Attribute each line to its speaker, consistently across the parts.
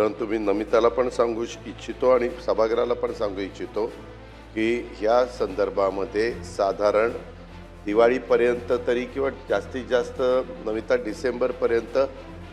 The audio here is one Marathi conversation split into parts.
Speaker 1: परंतु मी नमिताला पण सांगू इच्छितो आणि सभागृहाला पण सांगू इच्छितो की ह्या संदर्भामध्ये साधारण दिवाळीपर्यंत तरी किंवा जास्तीत जास्त नमिता डिसेंबरपर्यंत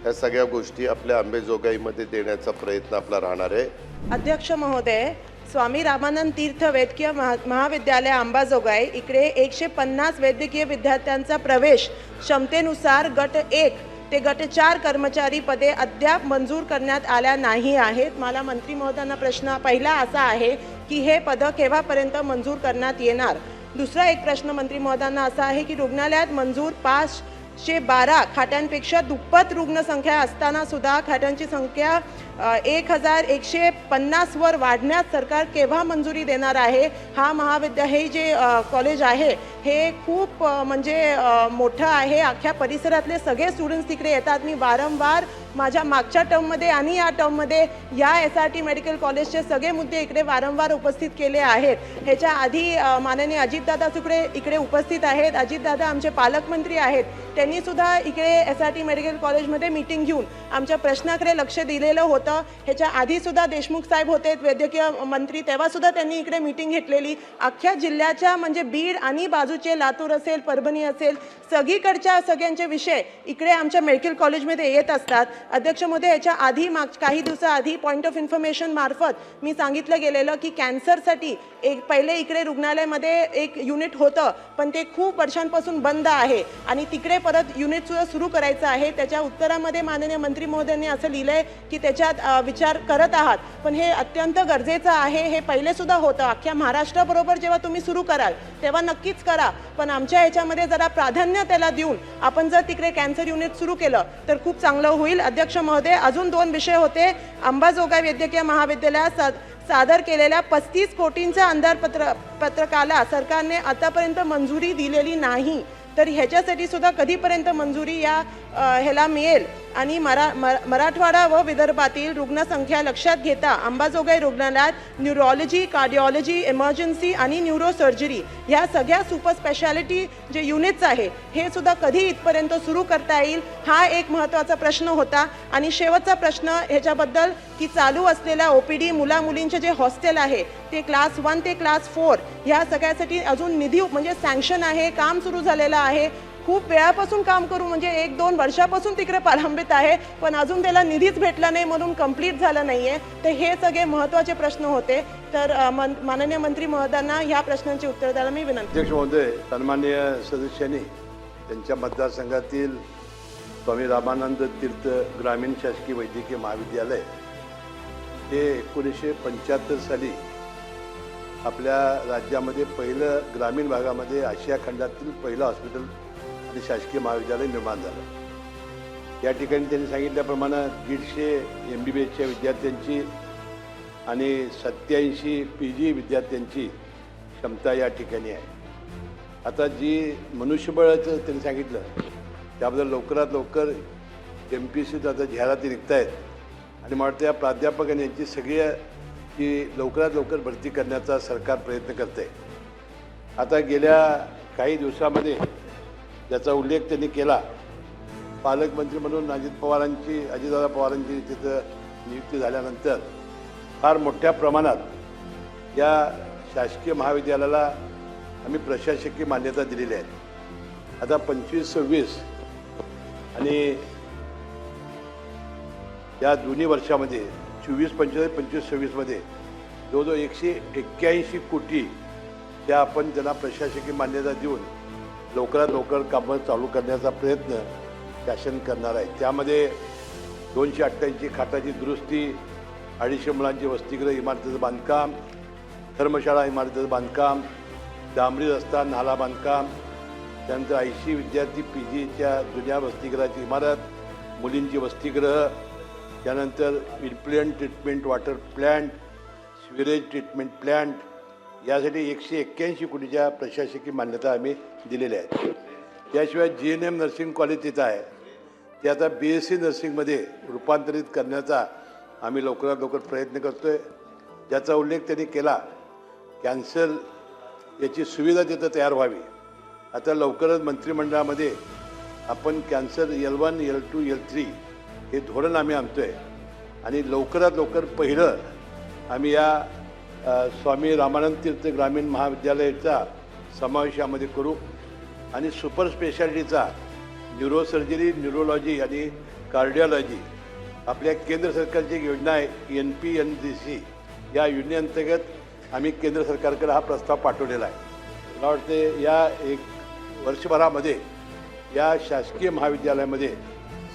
Speaker 1: ह्या सगळ्या गोष्टी आपल्या अंबेजोगाईमध्ये देण्याचा प्रयत्न आपला राहणार आहे.
Speaker 2: अध्यक्ष महोदय स्वामी रामानंद तीर्थ वैद्यकीय महा महाविद्यालय अंबाजोगाई इकडे एकशे पन्नास वैद्यकीय विद्यार्थ्यांचा प्रवेश क्षमतेनुसार गट एक ते गट चार कर्मचारी पदे अद्याप मंजूर करण्यात आल्या नाही आहेत. मला मंत्री महोदयांना प्रश्न पहिला असा आहे की हे पदं केव्हापर्यंत मंजूर करण्यात येणार? दुसरा एक प्रश्न मंत्री महोदयांना असा आहे की रुग्णालयात मंजूर पाचशे बारा खाट्यांपेक्षा दुप्पट रुग्णसंख्या असताना सुद्धा खाटांची संख्या एक हजार एकशे पन्नासवर वाढण्यास सरकार केव्हा मंजुरी देणार आहे? हा महाविद्या हे जे कॉलेज आहे हे खूप म्हणजे मोठं आहे. अख्ख्या परिसरातले सगळे स्टुडंट्स तिकडे येतात. मी वारंवार माझ्या मागच्या टर्ममध्ये आणि या टर्ममध्ये या एस आर टी मेडिकल कॉलेजचे सगळे मुद्दे इकडे वारंवार उपस्थित केले आहेत. ह्याच्या आधी माननीय अजितदादा सुकडे इकडे उपस्थित आहेत. अजितदादा आमचे पालकमंत्री आहेत. त्यांनीसुद्धा इकडे एस आर टी मेडिकल कॉलेजमध्ये मीटिंग घेऊन आमच्या प्रश्नाकडे लक्ष दिलेलं होतं. ह्याच्या आधी सुद्धा देशमुख साहेब होते वैद्यकीय मंत्री. तेव्हासुद्धा त्यांनी इकडे मीटिंग घेतलेली. अख्ख्या जिल्ह्याच्या म्हणजे बीड आणि बाजूचे लातूर असेल परभणी असेल सगळीकडच्या सगळ्यांचे विषय इकडे आमच्या मेडिकल कॉलेजमध्ये येत असतात. अध्यक्ष मोदी याच्या आधी माग काही दिवसाआधी पॉईंट ऑफ इन्फॉर्मेशन मार्फत मी सांगितलं गेलेलं की कॅन्सरसाठी एक पहिले इकडे रुग्णालयामध्ये एक युनिट होतं पण ते खूप वर्षांपासून बंद आहे. आणि तिकडे परत युनिटसुद्धा सुरू करायचं आहे. त्याच्या उत्तरामध्ये माननीय मंत्री महोदयांनी असं लिहिलं आहे की त्याच्यात करत विचार करत आहात. पण हे अत्यंत गरजेचं आहे. हे पहिलेसुद्धा होतं. अख्ख्या महाराष्ट्राबरोबर जेव्हा तुम्ही सुरू कराल तेव्हा नक्कीच करा. पण आमच्या ह्याच्यामध्ये जरा प्राधान्य त्याला देऊन आपण जर तिकडे कॅन्सर युनिट सुरू केलं तर खूप चांगलं होईल. अध्यक्ष महोदय अजून दोन विषय होते. अंबाजोगाई वैद्यकीय महाविद्यालयात सादर केलेल्या पस्तीस कोटींच्या अंदाजपत्र पत्रकाला सरकारने आतापर्यंत मंजुरी दिलेली नाही. तर ह्याच्यासाठी सुद्धा कधीपर्यंत मंजुरी या ह्याला मिळेल? आणि मरा मराठवाडा व विदर्भातील रुग्णसंख्या लक्षात घेता अंबाजोगाई रुग्णालयात न्यूरोलॉजी कार्डिओलॉजी इमर्जन्सी आणि न्यूरोसर्जरी ह्या सगळ्या सुपर स्पेशालिटी जे युनिट्स आहे हे सुद्धा कधी इथपर्यंत सुरू करता येईल? हा एक महत्त्वाचा प्रश्न होता. आणि शेवटचा प्रश्न ह्याच्याबद्दल की चालू असलेल्या ओ पी डी मुला मुलींचे जे हॉस्टेल आहे ते क्लास वन ते क्लास फोर ह्या सगळ्यासाठी अजून निधी म्हणजे सँक्शन आहे काम सुरू झालेलं आहे. खूप वेळापासून काम करू म्हणजे एक दोन वर्षापासून तिकडे प्रलंबित आहे पण अजून त्याला निधीच भेटला नाही म्हणून कंप्लीट झालं नाही आहे तर हे सगळे महत्त्वाचे प्रश्न होते. तर माननीय मंत्री महोदयांना ह्या प्रश्नांची उत्तर द्यायला मी विनंती
Speaker 3: अध्यक्ष महोदय सन्मान्य सदस्यांनी त्यांच्या मतदारसंघातील स्वामी रामानंद तीर्थ ग्रामीण शासकीय वैद्यकीय महाविद्यालय हे एकोणीसशे पंच्याहत्तर साली आपल्या राज्यामध्ये पहिलं ग्रामीण भागामध्ये आशिया खंडातील पहिलं हॉस्पिटल आणि शासकीय महाविद्यालय निर्माण झालं. या ठिकाणी त्यांनी सांगितल्याप्रमाणे दीडशे एम बी बी एसच्या विद्यार्थ्यांची आणि सत्याऐंशी पी जी विद्यार्थ्यांची क्षमता या ठिकाणी आहे. आता जी मनुष्यबळाचं त्यांनी सांगितलं त्याबद्दल लवकरात लवकर एम पी सीत आता जाहिराती निघत आहेत आणि मला वाटतं या प्राध्यापकांनी यांची सगळी की लवकरात लवकर भरती करण्याचा सरकार प्रयत्न करते आता गेल्या काही दिवसामध्ये ज्याचा उल्लेख त्यांनी केला पालकमंत्री म्हणून अजित पवारांची अजितदादा पवारांची तिथं नियुक्ती झाल्यानंतर फार मोठ्या प्रमाणात या शासकीय महाविद्यालयाला आम्ही प्रशासकीय मान्यता दिलेली आहे. आता पंचवीस सव्वीस आणि या दोन्ही वर्षामध्ये चोवीस पंचेचाळीस पंचवीस सव्वीसमध्ये जवळजवळ एकशे एक्क्याऐंशी कोटी त्या आपण त्यांना प्रशासकीय मान्यता देऊन लवकरात लवकर कामं चालू करण्याचा प्रयत्न शासन करणार आहे. त्यामध्ये दोनशे अठ्ठ्याऐंशी खाटाची दुरुस्ती अडीचशे मुलांची वसतिगृह इमारतीचं बांधकाम धर्मशाळा इमारतीचं बांधकाम डांबरी रस्ता नाला बांधकाम त्यानंतर ऐंशी विद्यार्थी पी जीच्या जुन्या वसतिगृहाची इमारत मुलींची वसतिगृह त्यानंतर influent treatment water plant sewerage treatment plant यासाठी एकशे एक्क्याऐंशी कोटीच्या प्रशासकीय मान्यता आम्ही दिलेल्या आहेत. त्याशिवाय G N M nursing college तिथं आहे. ते आता बी एस सी नर्सिंगमध्ये रूपांतरित करण्याचा आम्ही लवकरात लवकर प्रयत्न करतो आहे ज्याचा उल्लेख त्यांनी केला कॅन्सर याची सुविधा तिथं तयार व्हावी. आता लवकरच मंत्रिमंडळामध्ये आपण cancer L one L two L three हे धोरण आम्ही आणतो आहे आणि लवकरात लवकर पहिलं आम्ही या स्वामी रामानंद तीर्थ ग्रामीण महाविद्यालयाचा समावेश यामध्ये करू. आणि सुपर स्पेशालिटीचा न्यूरोसर्जरी न्यूरोलॉजी आणि कार्डिओलॉजी आपल्या केंद्र सरकारची एक योजना आहे N P N D C या योजनेअंतर्गत आम्ही केंद्र सरकारकडे हा प्रस्ताव पाठवलेला आहे. मला वाटते या एक वर्षभरामध्ये या शासकीय महाविद्यालयामध्ये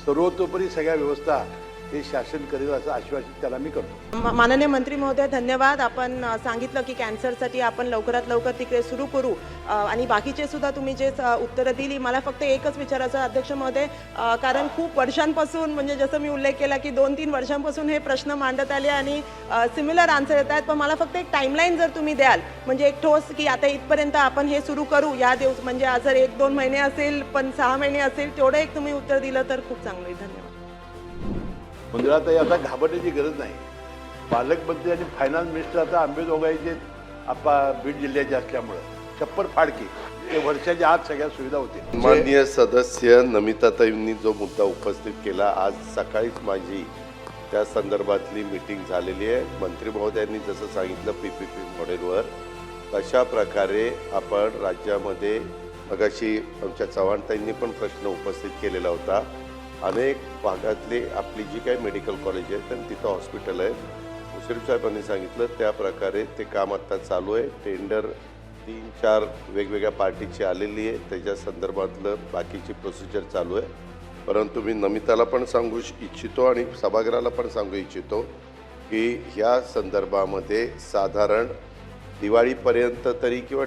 Speaker 3: सर्वतोपरी सगळ्या व्यवस्था हे शासन करेल असं आश्वासन त्याला मी करतो.
Speaker 2: माननीय मंत्री महोदय धन्यवाद. आपण सांगितलं की कॅन्सरसाठी आपण लवकरात लवकर तिकडे सुरू करू. आणि बाकीचे सुद्धा तुम्ही जे उत्तरं दिली मला फक्त एकच विचारायचं अध्यक्ष महोदय. कारण खूप वर्षांपासून म्हणजे जसं मी उल्लेख केला की दोन तीन वर्षांपासून हे प्रश्न मांडत आले आणि सिमिलर आन्सर येत आहेत. पण मला फक्त एक टाईमलाईन जर तुम्ही द्याल म्हणजे एक ठोस की आता इथपर्यंत आपण हे सुरू करू या दिवस म्हणजे आज जर एक दोन महिने असेल पण सहा महिने असेल तेवढं एक तुम्ही उत्तर दिलं तर खूप चांगलं आहे धन्यवाद.
Speaker 3: मंदिरातही आता घाबरण्याची गरज नाही. पालकमंत्री आणि फायनान्स मिनिस्टर आता आंबेजोगाईचे आपा बीड जिल्ह्याचे असल्यामुळं छप्पर फाडकी ते वर्षाच्या आत सगळ्या सुविधा होतील.
Speaker 1: माननीय सदस्य नमिताताईंनी जो मुद्दा उपस्थित केला आज सकाळीच माझी त्या संदर्भातली मीटिंग झालेली आहे. मंत्री महोदयांनी जसं सांगितलं पी पी पी मॉडेलवर कशा प्रकारे आपण राज्यामध्ये मगाशी आमच्या चव्हाणताईंनी पण प्रश्न उपस्थित केलेला होता. अनेक भागातले आपली जी काही मेडिकल कॉलेज आहेत आणि तिथं हॉस्पिटल आहे मुश्रीफ साहेबांनी सांगितलं त्या प्रकारे ते काम आत्ता चालू आहे. टेंडर तीन चार वेगवेगळ्या पार्टीची आलेली आहे. त्याच्या संदर्भातलं बाकीची प्रोसिजर चालू आहे. परंतु मी नमिताला पण सांगू इच्छितो आणि सभागृहाला पण सांगू इच्छितो की ह्या संदर्भामध्ये साधारण दिवाळीपर्यंत तरी किंवा